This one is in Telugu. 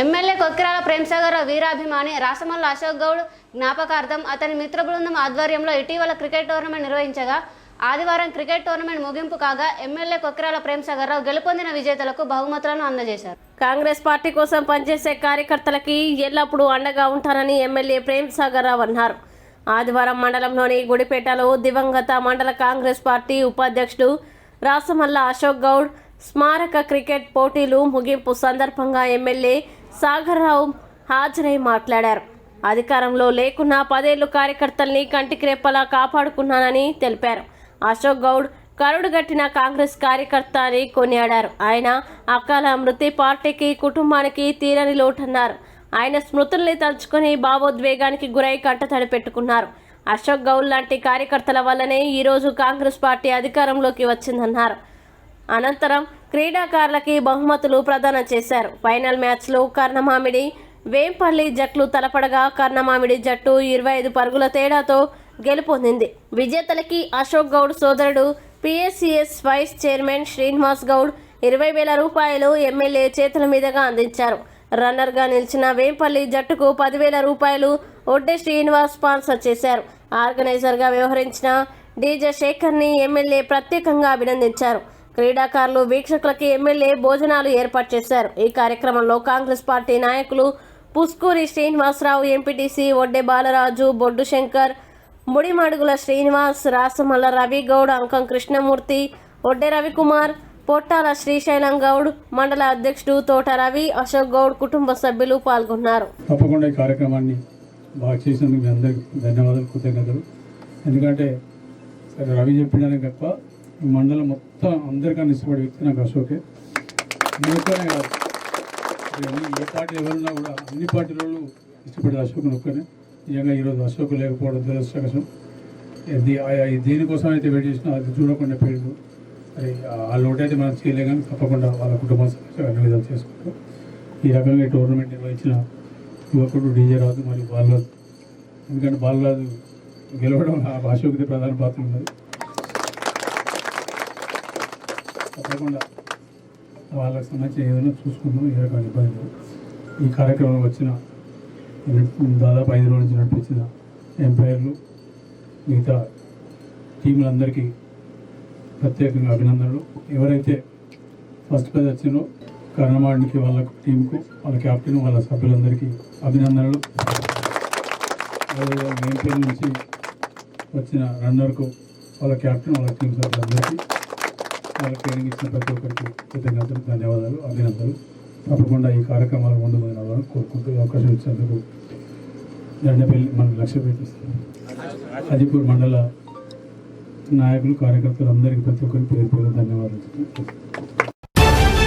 ఎమ్మెల్యే కొక్కిరాల ప్రేమ్సాగర్ వీరాభిమాని రాసమల్ల అశోక్ గౌడ్ జ్ఞాపకార్థం అతని మిత్ర బృందం ఆధ్వర్యంలో ఇటీవల క్రికెట్ టోర్నమెంట్ నిర్వహించగా ఆదివారం క్రికెట్ టోర్నమెంట్ ముగింపు కాగా ఎమ్మెల్యే కొక్కిరాల ప్రేమసాగర్ రావు గెలుపొందిన విజేతలకు బహుమతులను అందజేశారు. కాంగ్రెస్ పార్టీ కోసం పనిచేసే కార్యకర్తలకి ఎల్లప్పుడూ అండగా ఉంటానని ఎమ్మెల్యే ప్రేమ్సాగర్ రావు అన్నారు. ఆదివారం మండలంలోని గుడిపేటలో దివంగత మండల కాంగ్రెస్ పార్టీ ఉపాధ్యక్షుడు రాసమల్ల అశోక్ గౌడ్ స్మారక క్రికెట్ పోటీలు ముగింపు సందర్భంగా ఎమ్మెల్యే సాగర్ రావు హాజరై మాట్లాడారు. అధికారంలో లేకున్నా పదేళ్ళు కార్యకర్తల్ని కంటికి రెప్పలా కాపాడుకున్నానని తెలిపారు. అశోక్ గౌడ్ కరుడుగట్టిన కాంగ్రెస్ కార్యకర్త అని కొనియాడారు. ఆయన అకాల మృతి పార్టీకి కుటుంబానికి తీరని లోటన్నారు. ఆయన స్మృతుల్ని తలుచుకుని భావోద్వేగానికి గురై కంటతడి పెట్టుకున్నారు అశోక్ గౌడ్ లాంటి కార్యకర్తల వల్లనే ఈరోజు కాంగ్రెస్ పార్టీ అధికారంలోకి వచ్చిందన్నారు. అనంతరం క్రీడాకారులకి బహుమతులు ప్రదానం చేశారు. ఫైనల్ మ్యాచ్లో కర్ణమామిడి వేంపల్లి జట్లు తలపడగా కర్ణమామిడి జట్టు ఇరవై ఐదు పరుగుల తేడాతో గెలుపొందింది. విజేతలకి అశోక్ గౌడ్ సోదరుడు PSCS vice chairman Srinivas Goud ఇరవై వేల రూపాయలు ఎమ్మెల్యే చేతుల మీదుగా అందించారు. రన్నర్గా నిలిచిన వేంపల్లి జట్టుకు పదివేల రూపాయలు ఒడ్డే శ్రీనివాస్ స్పాన్సర్ చేశారు. ఆర్గనైజర్గా వ్యవహరించిన డీజే శేఖర్ని ఎమ్మెల్యే ప్రత్యేకంగా అభినందించారు. క్రీడాకారులు వీక్షకులకి ఎమ్మెల్యే భోజనాలు ఏర్పాటు చేశారు. ఈ కార్యక్రమంలో కాంగ్రెస్ పార్టీ నాయకులు పుస్కూరి శ్రీనివాసరావు ఎంపీటీసీ ఒడ్డే బాలరాజు బొడ్డు శంకర్ ముడిమడుగుల శ్రీనివాస్ రాసమల్ల రవి గౌడ్ అంకం కృష్ణమూర్తి ఒడ్డే రవికుమార్ పొట్టాల శ్రీశైలం గౌడ్ మండల అధ్యక్షుడు తోట రవి అశోక్ గౌడ్ కుటుంబ సభ్యులు పాల్గొన్నారు. తప్పకుండా ఈ కార్యక్రమాన్ని బాగా చేసినందుకు మీ అందరికి ధన్యవాదాలు కృతజ్ఞతలు. ఎందుకంటే రవి చెప్పినానే తప్ప ఈ మండలం మొత్తం అందరికన్నా ఇష్టపడే వ్యక్తి నాకు అశోకే. నేను ఒక్కనే కాదు ఏ పార్టీ ఎవరున్నా కూడా అన్ని పార్టీల వాళ్ళు ఇష్టపడే అశోక్ ఒక్కనే. నిజంగా ఈరోజు అశోక్ లేకపోవడం దురదృష్టకసం ఇది అయితే వెయిట్ చేసిన అది చూడకుండా పేరు మరి ఆ లోటు అయితే మనం చేయలే కానీ తప్పకుండా వాళ్ళ కుటుంబ సమస్య అన్ని విధాలు చేసుకుంటాం ఈ రకంగా టోర్నమెంట్ నిర్వహించిన యువకుడు డీజే రాజు మరియు బాలరాజు. ఎందుకంటే బాలరాజు గెలవడం ఆ అశోక్ది ప్రధాన పాత్ర ఉన్నది. తప్పకుండా వాళ్ళకి సంబంధించిన ఏదైనా చూసుకుందాం ఏ రకమైన ఇబ్బంది ఈ కార్యక్రమం వచ్చిన దాదాపు ఐదు రోజుల నుంచి నడిపించిన ఎంపైర్లు మిగతా టీంలందరికీ ప్రత్యేకంగా అభినందనలు. ఎవరైతే ఫస్ట్ ప్రైజ్ వచ్చినో కర్ణమాడికి వాళ్ళ టీంకు వాళ్ళ క్యాప్టెన్ వాళ్ళ సభ్యులందరికీ అభినందనలు. అదేవిధంగా నుంచి వచ్చిన రన్నర్కు వాళ్ళ కెప్టెన్ వాళ్ళ టీం సభ్యులందరికీ వాళ్ళ ట్రైనింగ్ ఇచ్చిన ప్రతి ఒక్కరికి కృతజ్ఞతలు ధన్యవాదాలు అభినందనలు. తప్పకుండా ఈ కార్యక్రమాలు ముందు పోయిన కోరుకుంటూ అవకాశం ఇచ్చినందుకు దండపల్లి మన లక్ష్య పెట్టిస్తాం అజిపూర్ మండల నాయకులు కార్యకర్తలు అందరికీ ప్రతి ఒక్కరికి పేరు పేరు ధన్యవాదాలు.